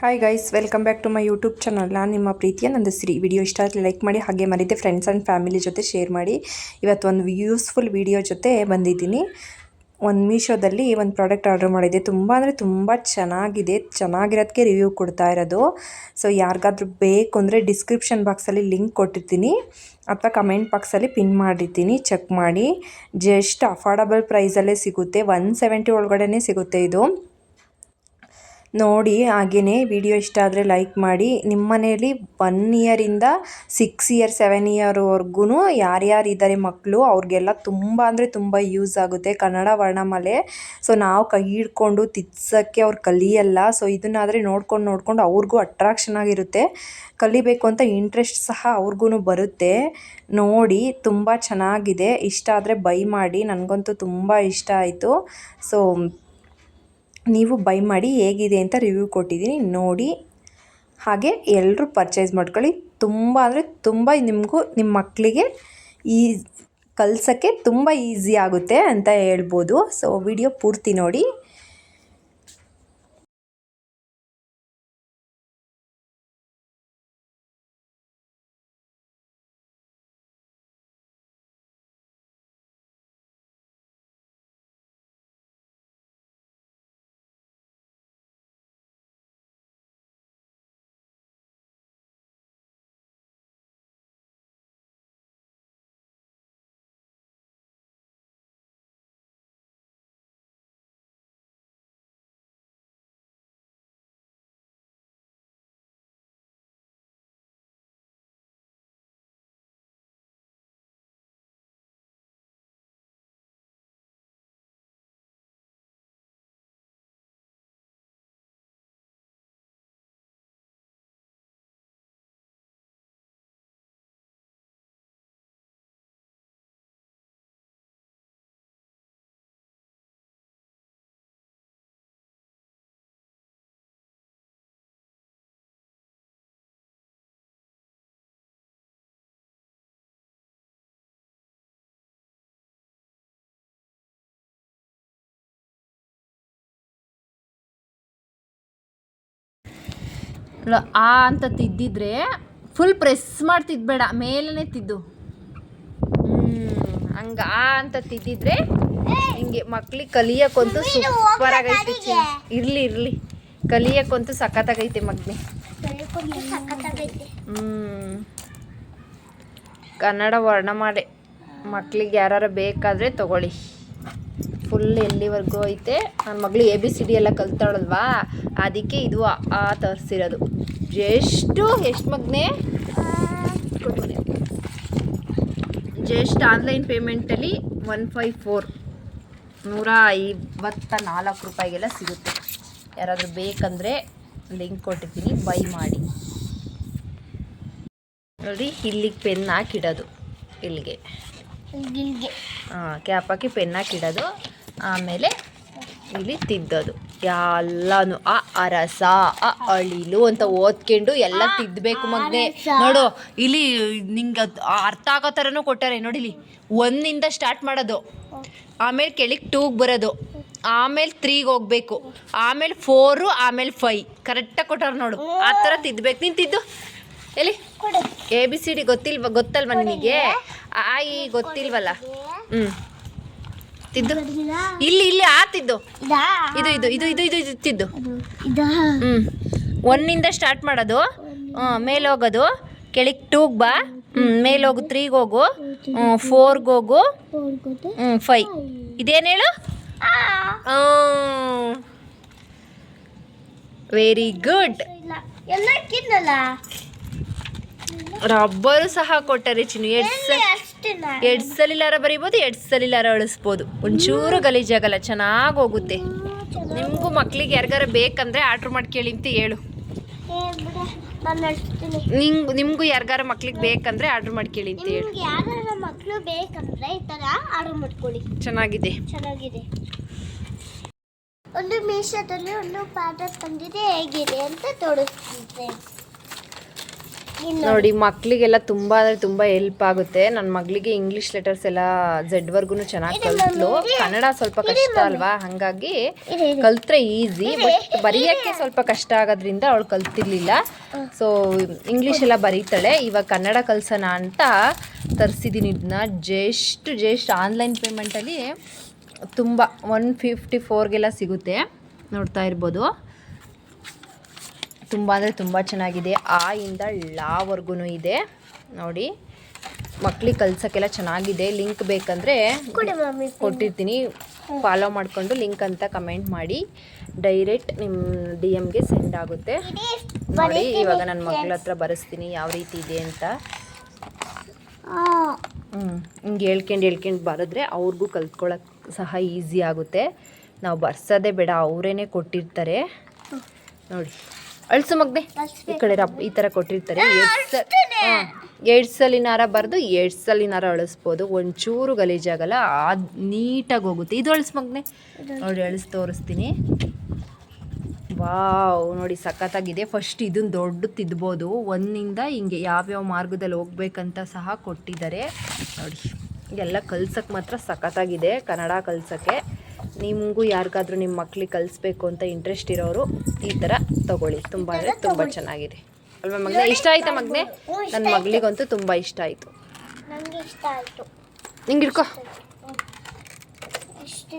Hi guys welcome back to my YouTube channel ನಾನು ನಿಮ್ಮ ಪ್ರೀತಿಯ ನಂದಶ್ರೀ ವಿಡಿಯೋ ಇಷ್ಟ ಆದರೆ ಲೈಕ್ ಮಾಡಿ, ಹಾಗೆ ಮರಿದೆ ಫ್ರೆಂಡ್ಸ್ ಆ್ಯಂಡ್ ಫ್ಯಾಮಿಲಿ ಜೊತೆ ಶೇರ್ ಮಾಡಿ. ಇವತ್ತು ಒಂದು ಯೂಸ್ಫುಲ್ ವಿಡಿಯೋ ಜೊತೆ ಬಂದಿದ್ದೀನಿ. ಒಂದು ಮೀಶೋದಲ್ಲಿ ಒಂದು ಪ್ರಾಡಕ್ಟ್ ಆರ್ಡರ್ ಮಾಡಿದ್ದೆ ತುಂಬ ಅಂದರೆ ತುಂಬ ಚೆನ್ನಾಗಿದೆ. ಚೆನ್ನಾಗಿರೋದಕ್ಕೆ ರಿವ್ಯೂ ಕೊಡ್ತಾ ಇರೋದು. ಸೊ ಯಾರಿಗಾದ್ರೂ ಬೇಕು ಅಂದರೆ ಡಿಸ್ಕ್ರಿಪ್ಷನ್ ಬಾಕ್ಸಲ್ಲಿ ಲಿಂಕ್ ಕೊಟ್ಟಿರ್ತೀನಿ. ಅಥವಾ ಕಮೆಂಟ್ ಬಾಕ್ಸಲ್ಲಿ ಪಿನ್ ಮಾಡಿರ್ತೀನಿ. ಚೆಕ್ ಮಾಡಿ. ಜಸ್ಟ್ ಅಫೋರ್ಡಬಲ್ ಪ್ರೈಸಲ್ಲೇ ಸಿಗುತ್ತೆ. ಒನ್ ಸೆವೆಂಟಿ ಒಳಗಡೆ ಸಿಗುತ್ತೆ ಇದು. ನೋಡಿ ಹಾಗೆಯೇ ವಿಡಿಯೋ ಇಷ್ಟ ಆದರೆ ಲೈಕ್ ಮಾಡಿ. ನಿಮ್ಮ ಮನೆಯಲ್ಲಿ ಒನ್ ಇಯರಿಂದ ಸಿಕ್ಸ್ ಇಯರ್ ಸೆವೆನ್ ಇಯರ್ವರೆಗೂ ಯಾರ್ಯಾರು ಇದ್ದಾರೆ ಮಕ್ಕಳು ಅವ್ರಿಗೆಲ್ಲ ತುಂಬ ಅಂದರೆ ತುಂಬ ಯೂಸ್ ಆಗುತ್ತೆ ಕನ್ನಡ ವರ್ಣಮಾಲೆ. ಸೊ ನಾವು ಕೈ ಹಿಡ್ಕೊಂಡು ತಿದ್ಸೋಕ್ಕೆ ಅವ್ರು ಕಲಿಯಲ್ಲ. ಸೊ ಇದನ್ನಾದರೆ ನೋಡ್ಕೊಂಡು ನೋಡ್ಕೊಂಡು ಅವ್ರಿಗೂ ಅಟ್ರಾಕ್ಷನ್ ಆಗಿರುತ್ತೆ. ಕಲಿಬೇಕು ಅಂತ ಇಂಟ್ರೆಸ್ಟ್ ಸಹ ಅವ್ರಿಗೂ ಬರುತ್ತೆ. ನೋಡಿ, ತುಂಬ ಚೆನ್ನಾಗಿದೆ. ಇಷ್ಟ ಆದರೆ ಬೈ ಮಾಡಿ. ನನಗಂತೂ ತುಂಬ ಇಷ್ಟ ಆಯಿತು. ಸೊ ನೀವು ಬೈ ಮಾಡಿ ಹೇಗಿದೆ ಅಂತ ರಿವ್ಯೂ ಕೊಟ್ಟಿದ್ದೀನಿ. ನೋಡಿ, ಹಾಗೆ ಎಲ್ಲರೂ ಪರ್ಚೇಸ್ ಮಾಡ್ಕೊಳ್ಳಿ. ತುಂಬ ಅಂದರೆ ತುಂಬ ನಿಮಗೂ, ನಿಮ್ಮ ಮಕ್ಕಳಿಗೆ ಈ ಕಲ್ಸೋಕ್ಕೆ ತುಂಬ ಈಸಿ ಆಗುತ್ತೆ ಅಂತ ಹೇಳ್ಬೋದು. ಸೊ ವಿಡಿಯೋ ಪೂರ್ತಿ ನೋಡಿ. ಲ- ಆ ಅಂತ ತಿದ್ದಿದ್ರೆ ಫುಲ್ ಪ್ರೆಸ್ ಮಾಡ್ತಿದ್ಬೇಡ ಮೇಲೇ ತಿದ್ದು. ಹಂಗ ಆ ಅಂತ ತಿದ್ದಿದ್ರೆ ಹಿಂಗೆ ಮಕ್ಳಿಗೆ ಕಲಿಯೋಕ್ಕಂತೂ ಸೂಪರ್ ಆಗೈತೆ ಇರ್ಲಿ ಇರ್ಲಿ. ಸಖತ್ ಸಖತ್ತಾಗೈತೆ ಮಗ್ನೆ. ಹ್ಮ್. ಕನ್ನಡ ವರ್ಣಮಾಲೆ ಮಕ್ಳಿಗೆ ಯಾರು ಬೇಕಾದರೆ ತಗೊಳ್ಳಿ. ಫುಲ್ ಎಲ್ಲಿವರೆಗೂ ಐತೆ? ನನ್ನ ಮಗಳು ಎ ಬಿ ಸಿ ಡಿ ಎಲ್ಲ ಕಲ್ತಾಳಲ್ವಾ? ಅದಕ್ಕೆ ಇದು ಆ- ತರಿಸಿರೋದು. ಎಷ್ಟು ಎಷ್ಟು ಮಗನೇ? ಜಸ್ಟ್ ಆನ್ಲೈನ್ ಪೇಮೆಂಟಲ್ಲಿ ಒನ್ ಫೈವ್ ಫೋರ್ ನೂರ ಐವತ್ತ ನಾಲ್ಕು ರೂಪಾಯಿಗೆಲ್ಲ ಸಿಗುತ್ತೆ. ಯಾರಾದರೂ ಬೇಕಂದರೆ ಲಿಂಕ್ ಕೊಟ್ಟಿದ್ದೀನಿ ಬೈ ಮಾಡಿ. ನೋಡಿ ಇಲ್ಲಿಗೆ ಪೆನ್ ಹಾಕಿಡೋದು. ಇಲ್ಲಿಗೆ. ಹಾಂ ಕ್ಯಾಪ್ ಹಾಕಿ ಪೆನ್ ಹಾಕಿಡೋದು. ಆಮೇಲೆ ಇಲ್ಲಿ ತಿದ್ದೋದು. ಎಲ್ಲಾನು ಆ ಅರಸ ಆ ಅಳಿಲು ಅಂತ ಓದ್ಕೊಂಡು ಎಲ್ಲ ತಿದ್ದಬೇಕು ಮಗ್ನೆ. ನೋಡು ಇಲ್ಲಿ ನಿಂಗೆ ಅದ್- ಅರ್ಥ ಆಗೋ ಥರನೂ ಕೊಟ್ಟಾರೆ. ನೋಡಿಲಿ ಒಂದಿಂದ ಸ್ಟಾರ್ಟ್ ಮಾಡೋದು. ಆಮೇಲೆ ಕೆಳಗೆ ಟೂಗೆ ಬರೋದು. ಆಮೇಲೆ ತ್ರೀಗೆ ಹೋಗ್ಬೇಕು. ಆಮೇಲೆ ಫೋರು ಆಮೇಲೆ ಫೈ ಕರೆಕ್ಟಾಗಿ ಕೊಟ್ಟಾರೆ ನೋಡು. ಆ ಥರ ತಿದ್ದಬೇಕು ನೀನು ತಿದ್ದು. ಎಲ್ಲಿ? ಎ ಬಿ ಸಿ ಡಿ ಗೊತ್ತಿಲ್ವ? ಗೊತ್ತಲ್ವ ನಿನಗೆ? ಆಯಿ ಗೊತ್ತಿಲ್ವಲ್ಲ? ಹ್ಞೂ ತಿದ್ದು. ಇಲ್ಲಿ ಇಲ್ಲಿ ಆ ತಿದ್ದು. ಇದು? ಇದು ಇದು ಇದು ಇದು ಇದು ತಿದ್ದು. ಹ್ಞೂ ಒನ್ನಿಂದ ಸ್ಟಾರ್ಟ್ ಮಾಡೋದು. ಮೇಲೆ ಹೋಗೋದು. ಕೆಳಗೆ ಟೂಗ್ ಬಾ. ಹ್ಞೂ ಮೇಲೆ ಹೋಗು ತ್ರೀಗೆ ಹೋಗು. ಹ್ಞೂ ಫೋರ್ಗೆ ಹೋಗು. ಹ್ಞೂ ಫೈ ಇದೇನು ಹೇಳು? ವೆರಿ ಗುಡ್ ರಬ್ಬರು ಸಹ ಕೊಟ್ಟರೆ ಚಿನ್ನು. ಎರಡು ಅಷ್ಟೇ. ಎರಡು ಸಲಿಲಾರ ಬರಿಬೋದು ಎರಡು ಸಲಿಲಾರ ಅಳಿಸ್ಬೋದು. ಒಂಚೂರು ಗಲೀಜಾಗಲ್ಲ ಚೆನ್ನಾಗಿ ಹೋಗುತ್ತೆ. ನಿಮಗೂ ಮಕ್ಳಿಗೆ ಯಾರಿಗಾರ ಬೇಕಂದ್ರೆ ಆರ್ಡ್ರ್ ಮಾಡಿ ಕೇಳಿ ಅಂತ ಹೇಳು. ನಿಂಗ್ ನಿಮಗೂ ಯಾರಿಗಾರ ಮಕ್ಳಿಗೆ ಬೇಕಂದ್ರೆ ಆರ್ಡ್ರ್ ಮಾಡಿ ಕೇಳಿ ಅಂತ ಹೇಳು. ಮಕ್ಕಳು ಬೇಕಂದ್ರೆ ಈ ಥರ ಆರ್ಡರ್ ಮಾಡ್ಕೊಳ್ಳಿ. ಚೆನ್ನಾಗಿದೆ. ಚೆನ್ನಾಗಿದೆ. ಒಂದು ಮೀಶೋದಲ್ಲಿ ಒಂದು ಪ್ರಾಡಕ್ಟ್ ತಂದಿದೆ ಹೇಗಿದೆ ಅಂತ ತೋರಿಸ್ತಿದ್ದೆ. ನೋಡಿ ಮಕ್ಕಳಿಗೆಲ್ಲ ತುಂಬ ಅಂದರೆ ತುಂಬ ಹೆಲ್ಪ್ ಆಗುತ್ತೆ. ನನ್ನ ಮಗಳಿಗೆ ಇಂಗ್ಲೀಷ್ ಲೆಟರ್ಸ್ ಎಲ್ಲ ಝೆಡ್ವರ್ಗು ಚೆನ್ನಾಗಿ ಕಲ್ತು ಕನ್ನಡ ಸ್ವಲ್ಪ ಕಷ್ಟ ಅಲ್ವಾ? ಹಾಗಾಗಿ ಕಲ್ತ್ರೆ ಈಸಿ ಬಟ್ ಬರೆಯೋಕ್ಕೆ ಸ್ವಲ್ಪ ಕಷ್ಟ ಆಗೋದ್ರಿಂದ ಅವಳು ಕಲ್ತಿರ್ಲಿಲ್ಲ. ಸೊ ಇಂಗ್ಲೀಷ್ ಎಲ್ಲ ಬರೀತಾಳೆ. ಇವಾಗ ಕನ್ನಡ ಕಲ್ಸೋಣ ಅಂತ ತರಿಸಿದ್ದೀನಿ ಇದನ್ನ ಜಸ್ಟ್ ಜಸ್ಟ್ ಆನ್ಲೈನ್ ಪೇಮೆಂಟಲ್ಲಿ ತುಂಬ ಒನ್ ಫಿಫ್ಟಿ ಫೋರ್ಗೆಲ್ಲ ಸಿಗುತ್ತೆ. ನೋಡ್ತಾ ಇರ್ಬೋದು. ತುಂಬ ಅಂದರೆ ತುಂಬ ಚೆನ್ನಾಗಿದೆ. ಆ ಇಂದ ಲಾವರೆಗೂ ಇದೆ. ನೋಡಿ ಮಕ್ಳಿಗೆ ಕಲ್ಸೋಕ್ಕೆಲ್ಲ ಚೆನ್ನಾಗಿದೆ. ಲಿಂಕ್ ಬೇಕಂದರೆ ಕೊಟ್ಟಿರ್ತೀನಿ. ಫಾಲೋ ಮಾಡಿಕೊಂಡು ಲಿಂಕ್ ಅಂತ ಕಮೆಂಟ್ ಮಾಡಿ. ಡೈರೆಕ್ಟ್ ನಿಮ್ಮ ಡಿ ಎಮ್ಗೆ ಸೆಂಡ್ ಆಗುತ್ತೆ. ನೋಡಿ ಇವಾಗ ನನ್ನ ಮಗಳ ಹತ್ರ ಬರೆಸ್ತೀನಿ ಯಾವ ರೀತಿ ಇದೆ ಅಂತ. ಹ್ಞೂ ಹಿಂಗೆ ಹೇಳ್ಕೊಂಡು ಹೇಳ್ಕೊಂಡು ಬರೆದ್ರೆ ಅವ್ರಿಗೂ ಕಲ್ತ್ಕೊಳ್ಳೋಕೆ ಸಹ ಈಸಿ ಆಗುತ್ತೆ. ನಾವು ಬರ್ಸೋದೇ ಬೇಡ ಅವರೇನೆ ಕೊಟ್ಟಿರ್ತಾರೆ. ನೋಡಿ. ಅಳ್ಸು ಮಗ್ನೆ. ಈ ಕಡೆ ರಬ್ ಈ ಥರ ಕೊಟ್ಟಿರ್ತಾರೆ. ಏಡ್ಸ್ ಎರಡು ಸಲಿನಾರ ಬರೆದು ಏಡ್ಸಲ್ಲಿನಾರ ಅಳಿಸ್ಬೋದು. ಒಂಚೂರು ಗಲೀಜಾಗಲ್ಲ ಅದು ನೀಟಾಗಿ ಹೋಗುತ್ತೆ. ಇದು ಅಳಿಸ್ ಮಗ್ನೆ. ನೋಡಿ ಅಳಿಸ್ ತೋರಿಸ್ತೀನಿ. ವಾವ್ ನೋಡಿ ಸಖತ್ತಾಗಿದೆ. ಫಸ್ಟ್ ಇದನ್ನು ದೊಡ್ಡ ತಿದ್ಬೋದು. ಒಂದಿಂದ ಹಿಂಗೆ ಯಾವ್ಯಾವ ಮಾರ್ಗದಲ್ಲಿ ಹೋಗ್ಬೇಕಂತ ಸಹ ಕೊಟ್ಟಿದ್ದಾರೆ. ನೋಡಿ ಎಲ್ಲ ಕಲ್ಸಕ್ಕೆ ಮಾತ್ರ ಸಖತ್ತಾಗಿದೆ. ಕನ್ನಡ ಕಲ್ಸೋಕ್ಕೆ. ನಿಮಗೂ ಯಾರಿಗಾದ್ರೂ ನಿಮ್ಮ ಮಕ್ಳಿಗೆ ಕಲಿಸ್ಬೇಕು ಅಂತ ಇಂಟ್ರೆಸ್ಟ್ ಇರೋರು ಈ ಥರ ತಗೊಳ್ಳಿ. ತುಂಬ ಅಂದರೆ ತುಂಬ ಚೆನ್ನಾಗಿದೆ. ಅಲ್ವಾ ಮಗನೆ? ಇಷ್ಟ ಆಯ್ತಾ ಮಗನೆ? ನನ್ನ ಮಗಳಿಗಂತೂ ತುಂಬ ಇಷ್ಟ ಆಯಿತು. ನನಗೆ ಇಷ್ಟ ಆಯಿತು. ಹಿಂಗೆ ಇಟ್ಕೋ ಇಷ್ಟು